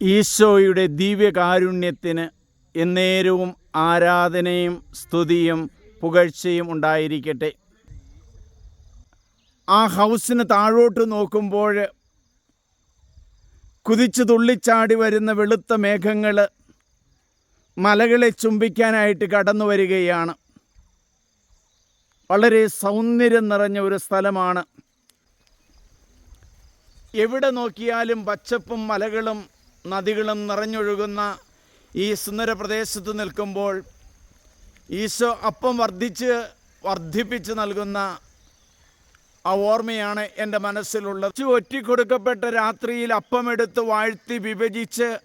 ഈശോയുടെ ദിവ്യകാരുണ്യത്തിന് എന്നേരവും ആരാധനയും സ്തുതിയും പുകഴ്ചയും ഉണ്ടായിരിക്കട്ടെ. ആ ഹൗസിന് താഴോട്ട് നോക്കുമ്പോൾ കുതിച്ചു തുള്ളിച്ചാടി വരുന്ന വെളുത്ത മേഘങ്ങൾ മലകളെ ചുംബിക്കാനായിട്ട് കടന്നു വരികയാണ്. വളരെ സൗന്ദര്യം നിറഞ്ഞ ഒരു സ്ഥലമാണ്. എവിടെ നോക്കിയാലും പച്ചപ്പും മലകളും നദികളും നിറഞ്ഞൊഴുകുന്ന ഈ സുന്ദര പ്രദേശത്ത് നിൽക്കുമ്പോൾ ഈശോ അപ്പം വർദ്ധിച്ച് വർദ്ധിപ്പിച്ച് നൽകുന്ന ആ ഓർമ്മയാണ് എന്റെ മനസ്സിലുള്ളത്. ഒറ്റിക്കൊടുക്കപ്പെട്ട രാത്രിയിൽ അപ്പമെടുത്ത് വാഴ്ത്തി വിഭജിച്ച്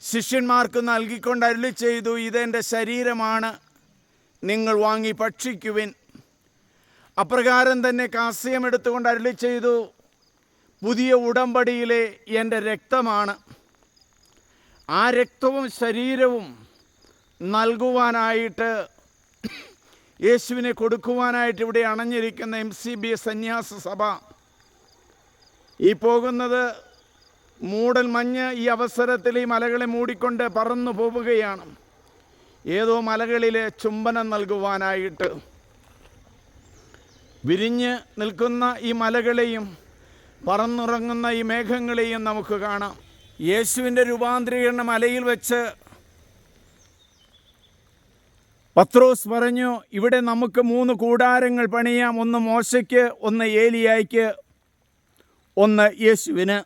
ശിഷ്യന്മാർക്ക് നൽകിക്കൊണ്ട് അരുളി ചെയ്തു ഇതെന്റെ ശരീരമാണ് നിങ്ങൾ വാങ്ങി ഭക്ഷിക്കുവിൻ. അപ്രകാരം തന്നെ കാസ്യം എടുത്തുകൊണ്ട് അരുളി ചെയ്തു പുതിയ ഉടമ്പടിയിലെ എന്റെ രക്തമാണ്. ആ രക്തവും ശരീരവും നൽകുവാനായിട്ട് യേശുവിനെ കൊടുക്കുവാനായിട്ട് ഇവിടെ അണഞ്ഞിരിക്കുന്ന എം സി ബി സന്യാസ സഭ. ഈ പോകുന്നത് മൂടൽ മഞ്ഞ് ഈ അവസരത്തിൽ ഈ മലകളെ മൂടിക്കൊണ്ട് പറന്നു പോവുകയാണ്. ഏതോ മലകളിലെ ചുംബനം നൽകുവാനായിട്ട്. വിരിഞ്ഞ് നിൽക്കുന്ന ഈ മലകളെയും പറന്നുറങ്ങുന്ന ഈ മേഘങ്ങളെയും നമുക്ക് കാണാം. യേശുവിന്റെ രൂപാന്തരീകരണ മലയിൽ വെച്ച് പത്രോസ് പറഞ്ഞു ഇവിടെ നമുക്ക് മൂന്ന് കൂടാരങ്ങൾ പണിയാം. ഒന്ന് മോശയ്ക്ക് ഒന്ന് ഏലിയായ്ക്ക് ഒന്ന് യേശുവിന്.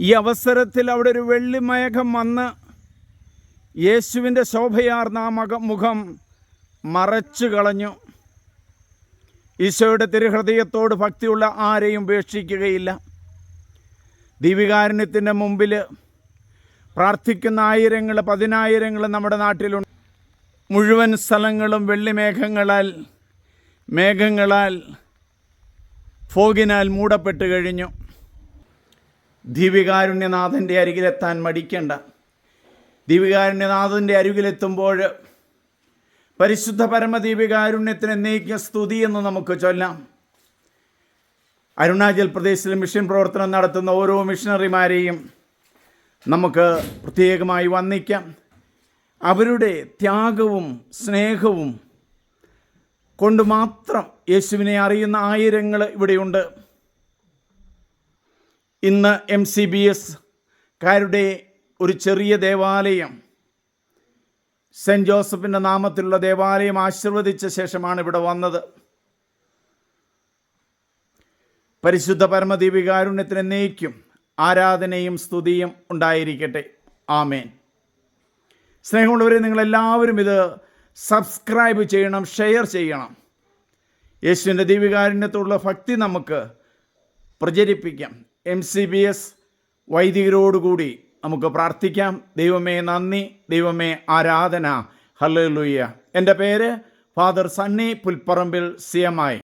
ഈ അവസരത്തിൽ അവിടെ ഒരു വെള്ളിമയകം വന്ന് യേശുവിന്റെ ശോഭയാർന്ന മക മുഖം മറച്ചു കളഞ്ഞു. ഈശോയുടെ തിരുഹൃദയത്തോട് ഭക്തിയുള്ള ആരെയും ഉപേക്ഷിക്കുകയില്ല. ദീപികാരുണ്യത്തിന്റെ മുമ്പിൽ പ്രാർത്ഥിക്കുന്ന ആയിരങ്ങൾ പതിനായിരങ്ങൾ നമ്മുടെ നാട്ടിലുണ്ട്. മുഴുവൻ സ്ഥലങ്ങളും വെള്ളിമേഘങ്ങളാൽ മേഘങ്ങളാൽ ഫോഗിനാൽ മൂടപ്പെട്ട് കഴിഞ്ഞു. ദിവ്യകാരുണ്യനാഥന്റെ അരികിലെത്താൻ മടിക്കേണ്ട. ദിവ്യകാരുണ്യനാഥന്റെ അരികിലെത്തുമ്പോൾ പരിശുദ്ധ പരമദീപികാരുണ്യത്തിന് നീക്കിയ സ്തുതി എന്ന് നമുക്ക് ചൊല്ലാം. അരുണാചൽ പ്രദേശിൽ മിഷൻ പ്രവർത്തനം നടത്തുന്ന ഓരോ മിഷണറിമാരെയും നമുക്ക് പ്രത്യേകമായി വന്ദിക്കാം. അവരുടെ ത്യാഗവും സ്നേഹവും കൊണ്ട് മാത്രം യേശുവിനെ അറിയുന്ന ആയിരങ്ങൾ ഇവിടെയുണ്ട്. ഇന്ന് എം സി ബി എസ് കാരുടെ ഒരു ചെറിയ ദേവാലയം സെന്റ് ജോസഫിന്റെ നാമത്തിലുള്ള ദേവാലയം ആശീർവദിച്ച ശേഷമാണ് ഇവിടെ വന്നത്. പരിശുദ്ധ പരമദീപികാരുണ്യത്തിന് നെയ്ക്കും. ആരാധനയും സ്തുതിയും ഉണ്ടായിരിക്കട്ടെ. ആമേൻ. സ്നേഹമുള്ളവരെ നിങ്ങളെല്ലാവരും ഇത് സബ്സ്ക്രൈബ് ചെയ്യണം ഷെയർ ചെയ്യണം. യേശുവിന്റെ ദീപികാരുണ്യത്തോടുള്ള ഭക്തി നമുക്ക് പ്രചരിപ്പിക്കാം. എം സി ബി എസ് വൈദികരോടുകൂടി നമുക്ക് പ്രാർത്ഥിക്കാം. ദൈവമേ നന്ദി ദൈവമേ ആരാധന. ഹല്ലേലൂയ. എന്റെ പേര് father Sunny Pulparambil C M